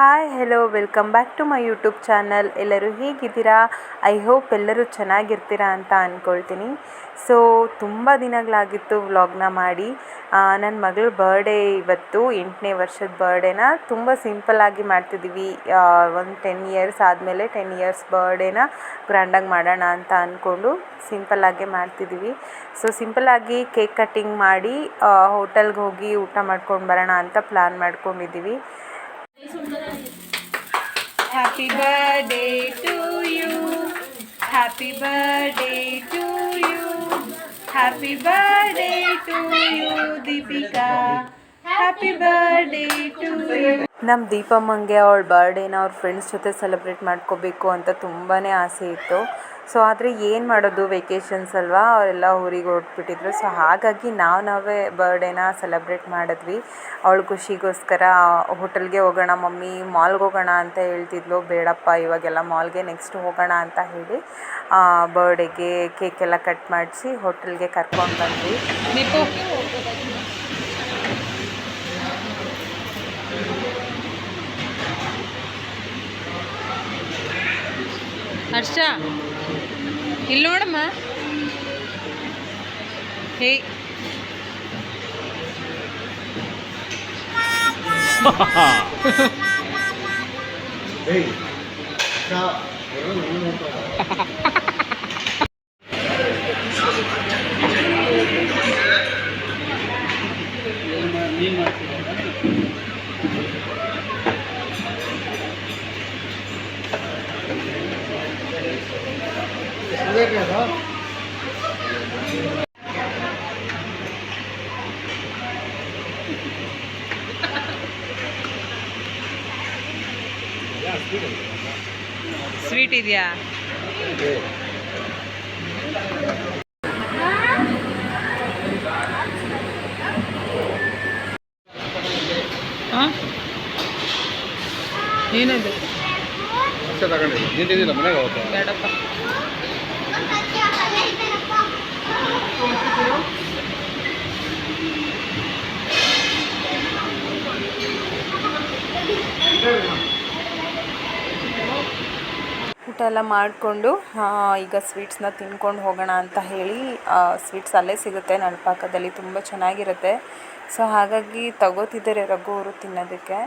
Hi hello welcome back to my YouTube channel ಎಲ್ಲರೂ ಹೇಗಿದ್ದೀರಾ? I hope ಎಲ್ಲರೂ ಚೆನ್ನಾಗಿರ್ತೀರಾ ಅಂತ ಅಂದ್ಕೊಳ್ತೀನಿ ಸೊ ತುಂಬ ದಿನಗಳಾಗಿತ್ತು ವ್ಲಾಗ್ನ ಮಾಡಿ. ನನ್ನ ಮಗಳ ಬರ್ಡೇ ಇವತ್ತು, ಎಂಟನೇ ವರ್ಷದ ಬರ್ಡೇನ ತುಂಬ ಸಿಂಪಲ್ಲಾಗಿ ಮಾಡ್ತಿದ್ದೀವಿ ಒಂದು ಟೆನ್ ಇಯರ್ಸ್ ಆದಮೇಲೆ ಟೆನ್ ಇಯರ್ಸ್ ಬರ್ಡೇನ ಗ್ರ್ಯಾಂಡಾಗಿ ಮಾಡೋಣ ಅಂತ ಅಂದ್ಕೊಂಡು ಸಿಂಪಲ್ಲಾಗೆ ಮಾಡ್ತಿದ್ದೀವಿ ಸೊ ಸಿಂಪಲ್ಲಾಗಿ ಕೇಕ್ ಕಟ್ಟಿಂಗ್ ಮಾಡಿ ಹೋಟೆಲ್ಗೆ ಹೋಗಿ ಊಟ ಮಾಡ್ಕೊಂಡು ಬರೋಣ ಅಂತ ಪ್ಲ್ಯಾನ್ ಮಾಡ್ಕೊಂಡಿದ್ದೀವಿ Happy birthday to you. Happy birthday to you. Happy birthday to you, Deepika. Happy birthday to you. ನಮ್ಮ ದೀಪಮ್ಮಂಗೆ ಅವಳ ಬರ್ಡೇನ ಅವ್ರ ಫ್ರೆಂಡ್ಸ್ ಜೊತೆ ಸೆಲೆಬ್ರೇಟ್ ಮಾಡ್ಕೋಬೇಕು ಅಂತ ತುಂಬಾ ಆಸೆ ಇತ್ತು. ಸೊ ಆದರೆ ಏನು ಮಾಡೋದು ವೆಕೇಷನ್ಸ್ ಅಲ್ವಾ? ಅವರೆಲ್ಲ ಊರಿಗೆ ಹೊರಟ್ಬಿಟ್ಟಿದ್ರು. ಸೊ ಹಾಗಾಗಿ ನಾವು ನಾವೇ ಬರ್ಡೇನ ಸೆಲೆಬ್ರೇಟ್ ಮಾಡಿದ್ವಿ. ಅವಳ ಖುಷಿಗೋಸ್ಕರ ಹೋಟೆಲ್ಗೆ ಹೋಗೋಣ ಮಮ್ಮಿ ಮಾಲ್ಗೆ ಹೋಗೋಣ ಅಂತ ಹೇಳ್ತಿದ್ಲು. ಬೇಡಪ್ಪ ಇವಾಗೆಲ್ಲ ಮಾಲ್ಗೆ ನೆಕ್ಸ್ಟ್ ಹೋಗೋಣ ಅಂತ ಹೇಳಿ ಬರ್ಡೇಗೆ ಕೇಕೆಲ್ಲ ಕಟ್ ಮಾಡಿಸಿ ಹೋಟೆಲ್ಗೆ ಕರ್ಕೊಂಡು ಬಂದ್ವಿ. ಹರ್ಷ ಇಲ್ಲಿ ನೋಡಮ್ಮ. ಹೇ. Hey, ಸ್ವೀಟ್ ಇದೆಯಾ? ಏನಿದೆ? ಬೇಡಪ್ಪ. ಊಟ ಎಲ್ಲ ಮಾಡಿಕೊಂಡು ಈಗ ಸ್ವೀಟ್ಸ್ನ ತಿನ್ಕೊಂಡು ಹೋಗೋಣ ಅಂತ ಹೇಳಿ ಸ್ವೀಟ್ಸ್ ಅಲ್ಲೇ ಸಿಗುತ್ತೆ. ನಳಪಾಕದಲ್ಲಿ ತುಂಬ ಚೆನ್ನಾಗಿರುತ್ತೆ. ಸೊ ಹಾಗಾಗಿ ತಗೋತಿದ್ದಾರೆ ರಘು ಅವರು ತಿನ್ನೋದಕ್ಕೆ.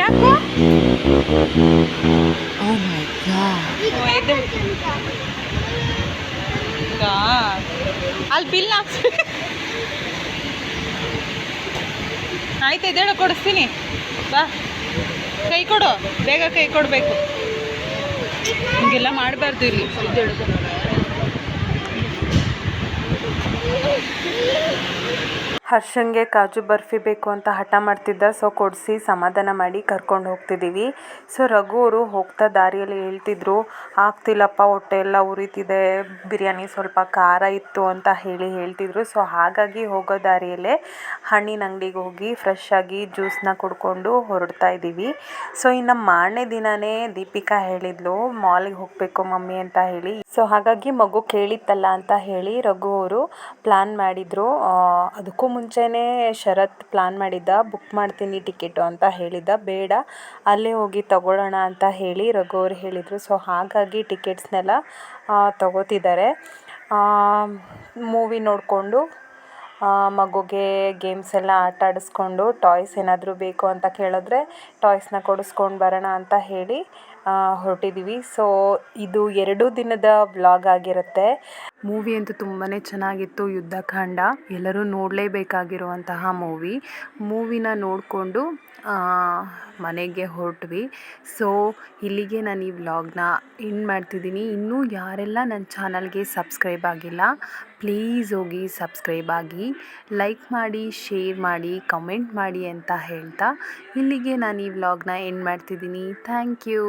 ಯಾಕೋ? ಗಾಡ್ ಅಲ್ಲಿ ಬಿಲ್ ಹಾಕ್ಸ್ಬೇಕು ಆಯ್ತು ಇದೇಳು ಕೊಡಿಸ್ತೀನಿ. ಬಾ. ಕೈ ಕೊಡು. ಬೇಗ ಕೈ ಕೊಡಬೇಕು. ಹಿಂಗೆಲ್ಲ ಮಾಡಬಾರ್ದು ಇಲ್ಲಿ. ಹರ್ಷಂಗೆ ಕಾಜು ಬರ್ಫಿ ಬೇಕು ಅಂತ ಹಠ ಮಾಡ್ತಿದ್ದ. ಸೊ, ಕೊಡಿಸಿ ಸಮಾಧಾನ ಮಾಡಿ ಕರ್ಕೊಂಡು ಹೋಗ್ತಿದ್ದೀವಿ ಸೊ, ರಘು ಅವರು ಹೋಗ್ತಾ ದಾರಿಯಲ್ಲಿ ಹೇಳ್ತಿದ್ರು, ಆಗ್ತಿಲ್ಲಪ್ಪ, ಹೊಟ್ಟೆ ಎಲ್ಲ ಉರಿತಿದೆ, ಬಿರಿಯಾನಿ ಸ್ವಲ್ಪ ಖಾರ ಇತ್ತು ಅಂತ ಹೇಳಿ ಹೇಳ್ತಿದ್ರು. ಸೊ, ಹಾಗಾಗಿ ಹೋಗೋ ದಾರಿಯಲ್ಲೇ ಹಣ್ಣಿನ ಅಂಗಡಿಗೆ ಹೋಗಿ ಫ್ರೆಶ್ ಆಗಿ ಜ್ಯೂಸನ್ನ ಕುಡ್ಕೊಂಡು ಹೊರಡ್ತಾ ಇದ್ದೀವಿ ಸೊ, ಇನ್ನು ಮಾರನೇ ದಿನವೇ ದೀಪಿಕಾ ಹೇಳಿದ್ಲು ಮಾಲಿಗೆ ಹೋಗಬೇಕು ಮಮ್ಮಿ ಅಂತ ಹೇಳಿ. ಸೊ, ಹಾಗಾಗಿ ಮಗು ಕೇಳಿತ್ತಲ್ಲ ಅಂತ ಹೇಳಿ ರಘು ಅವರು ಪ್ಲ್ಯಾನ್ ಮಾಡಿದರು. ಅದಕ್ಕೂ ಮುಂಚೆನೇ ಶರತ್ ಪ್ಲ್ಯಾನ್ ಮಾಡಿದ್ದ ಬುಕ್ ಮಾಡ್ತೀನಿ ಟಿಕೆಟು ಅಂತ ಹೇಳಿದ್ದ. ಬೇಡ, ಅಲ್ಲೇ ಹೋಗಿ ತಗೊಳ್ಳೋಣ ಅಂತ ಹೇಳಿ ರಘು ಅವ್ರು ಹೇಳಿದರು. ಸೊ ಹಾಗಾಗಿ ಟಿಕೆಟ್ಸ್ನೆಲ್ಲ ತಗೋತಿದ್ದಾರೆ. ಮೂವಿ ನೋಡಿಕೊಂಡು ಮಗುಗೆ ಗೇಮ್ಸ್ ಎಲ್ಲ ಆಟ ಆಡಿಸ್ಕೊಂಡು ಟಾಯ್ಸ್ ಏನಾದರೂ ಬೇಕು ಅಂತ ಕೇಳಿದ್ರೆ ಟಾಯ್ಸ್ನ ಕೊಡಿಸ್ಕೊಂಡು ಬರೋಣ ಅಂತ ಹೇಳಿ ಹೊರಟಿದ್ದೀವಿ ಸೊ ಇದು ಎರಡು ದಿನದ ವ್ಲಾಗ್ ಆಗಿರುತ್ತೆ. ಮೂವಿ ಅಂತೂ ತುಂಬಾ ಚೆನ್ನಾಗಿತ್ತು ಯುದ್ಧಕಾಂಡ ಎಲ್ಲರೂ ನೋಡಲೇಬೇಕಾಗಿರುವಂತಹ ಮೂವಿ. ಮೂವಿನ ನೋಡಿಕೊಂಡು ಮನೆಗೆ ಹೊರಟ್ವಿ. ಸೊ ಇಲ್ಲಿಗೆ ನಾನು ಈ ವ್ಲಾಗ್ನ ಎಂಡ್ ಮಾಡ್ತಿದ್ದೀನಿ. ಇನ್ನೂ ಯಾರೆಲ್ಲ ನನ್ನ ಚಾನಲ್ಗೆ ಸಬ್ಸ್ಕ್ರೈಬ್ ಆಗಿಲ್ಲ, ಪ್ಲೀಸ್ ಹೋಗಿ ಸಬ್ಸ್ಕ್ರೈಬ್ ಆಗಿ. ಲೈಕ್ ಮಾಡಿ, ಶೇರ್ ಮಾಡಿ, ಕಮೆಂಟ್ ಮಾಡಿ ಅಂತ ಹೇಳ್ತಾ ಇಲ್ಲಿಗೆ ನಾನು ಈ ವ್ಲಾಗ್ನ ಎಂಡ್ ಮಾಡ್ತಿದ್ದೀನಿ. Thank you.